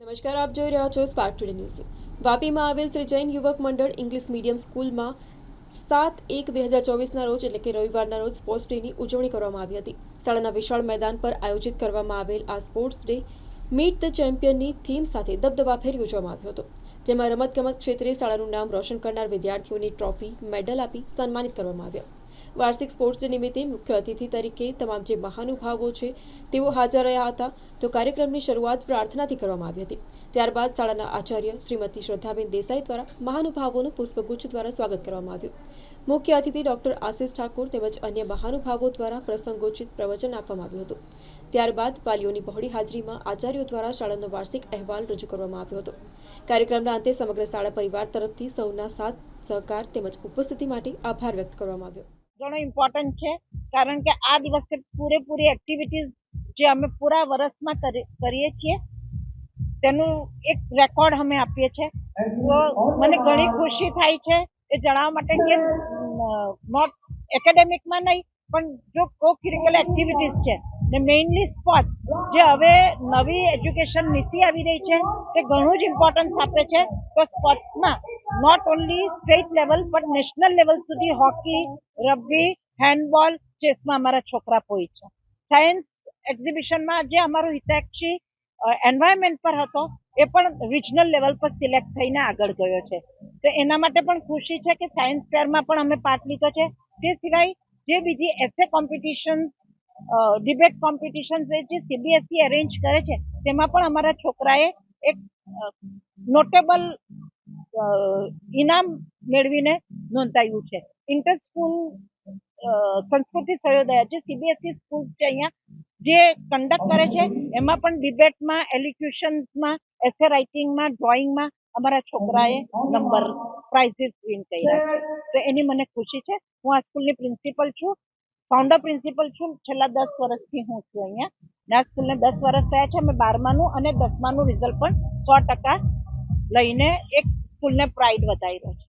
નમસ્કાર, આપ જોઈ રહ્યા છો સ્પાર્ક ટુડે ન્યૂઝ વાપીમાં આવેલ શ્રી જૈન યુવક મંડળ ઇંગ્લિશ મીડિયમ સ્કૂલમાં સાત એક બે હજાર ચોવીસના રોજ, એટલે કે રવિવારના રોજ, સ્પોર્ટ્સ ડેની ઉજવણી કરવામાં આવી હતી. શાળાના વિશાળ મેદાન પર આયોજિત કરવામાં આવેલ આ સ્પોર્ટ્સ ડે મીટ ધ ચેમ્પિયનની થીમ સાથે દબદબાભેર યોજવામાં આવ્યો હતો. જેમાં રમતગમત ક્ષેત્રે શાળાનું નામ રોશન કરનાર વિદ્યાર્થીઓની ટ્રોફી, મેડલ આપી સન્માનિત કરવામાં આવ્યા. વાર્ષિક સ્પોર્ટ્સ ડે નિમિત્તે મુખ્ય અતિથિ તરીકે તમામ જે મહાનુભાવો છે, તેઓ હાજર રહ્યા હતા. તો કાર્યક્રમની શરૂઆત પ્રાર્થનાથી કરવામાં આવી હતી. ત્યારબાદ શાળાના આચાર્ય શ્રીમતી શ્રદ્ધાબેન દેસાઈ દ્વારા મહાનુભાવોનું પુષ્પગુચ્છ દ્વારા સ્વાગત કરવામાં આવ્યું. મુખ્ય અતિથિ ડોક્ટર આશિષ ઠાકોર તેમજ અન્ય મહાનુભાવો દ્વારા પ્રસંગોચિત પ્રવચન આપવામાં આવ્યું હતું. ત્યારબાદ વાલીઓની બહોળી હાજરીમાં આચાર્યો દ્વારા શાળાનો વાર્ષિક અહેવાલ રજૂ કરવામાં આવ્યો હતો. કાર્યક્રમના અંતે સમગ્ર શાળા પરિવાર તરફથી સૌના સાથ, સહકાર તેમજ ઉપસ્થિતિ માટે આભાર વ્યક્ત કરવામાં આવ્યો. ઘણો ઇમ્પોર્ટન્ટ છે. કારણ કે આ દિવસે પૂરેપૂરી એક્ટિવિટીઝ જે અમે પૂરા વર્ષમાં કરીએ છીએ, તેનું એક રેકોર્ડ અમે આપીએ છીએ. તો મને ઘણી ખુશી થાય છે એ જણાવવા માટે કે નોટ એકેડેમિકમાં નહીં, પણ જો કો કરિક્યુલર એક્ટિવિટીઝ છે, ને મેઇનલી સ્પોર્ટ જે હવે નવી એજ્યુકેશન નીતિ આવી રહી છે, તે ઘણું જ ઇમ્પોર્ટન્સ આપે છે. તો સ્પોર્ટ્સમાં નોટ ઓનલી સ્ટેટ લેવલ પણ નેશનલ લેવલ સુધી હોકી, રગ્બી હેન્ડબોલ ચેસમાં અમારા છોકરા પોઈ છે. સાયન્સ એક્ઝિબિશનમાં જે અમારો હિતાક્ષી એન્વાયરમેન્ટ પર હતો, એ પણ રિજનલ લેવલ પર સિલેક્ટ થઈને આગળ ગયો છે. તો એના માટે પણ ખુશી છે કે સાયન્સ ફેરમાં પણ અમે પાર્ટ લીધો છે. તે સિવાય જે બીજી એસે કોમ્પિટિશન ડિબેટ કોમ્પિટિશન જે સીબીએસઈ અરેન્જ E કરે છે, તેમાં પણ અમારા છોકરાએ એક નોટેબલ ઇનામ મેળવીને નોંધાયું છે. ઇન્ટર સ્કૂલ સંસ્કૃતિ સર્વોદય જે સીબીએસઈ સ્કૂલ છે અહીંયા, જે કન્ડક્ટ કરે છે, એમાં પણ ડિબેટમાં એલિક્યુશનમાં એસે રાઇટિંગમાં ડ્રોઈંગમાં અમારા છોકરાએ નંબર પ્રાઇઝિસ વિન કર્યા તો એની મને ખુશી છે. હું આ સ્કૂલની પ્રિન્સિપલ છું. ફાઉન્ડર પ્રિન્સિપલ છું. છેલ્લા દસ વર્ષથી હું છું અહીંયા. ને સ્કૂલને દસ વર્ષ થયા છે. અમે બારમાનું અને દસમાનું રિઝલ્ટ પણ સો ટકા લઈને એક સ્કૂલને પ્રાઇડ વધાર્યો છે.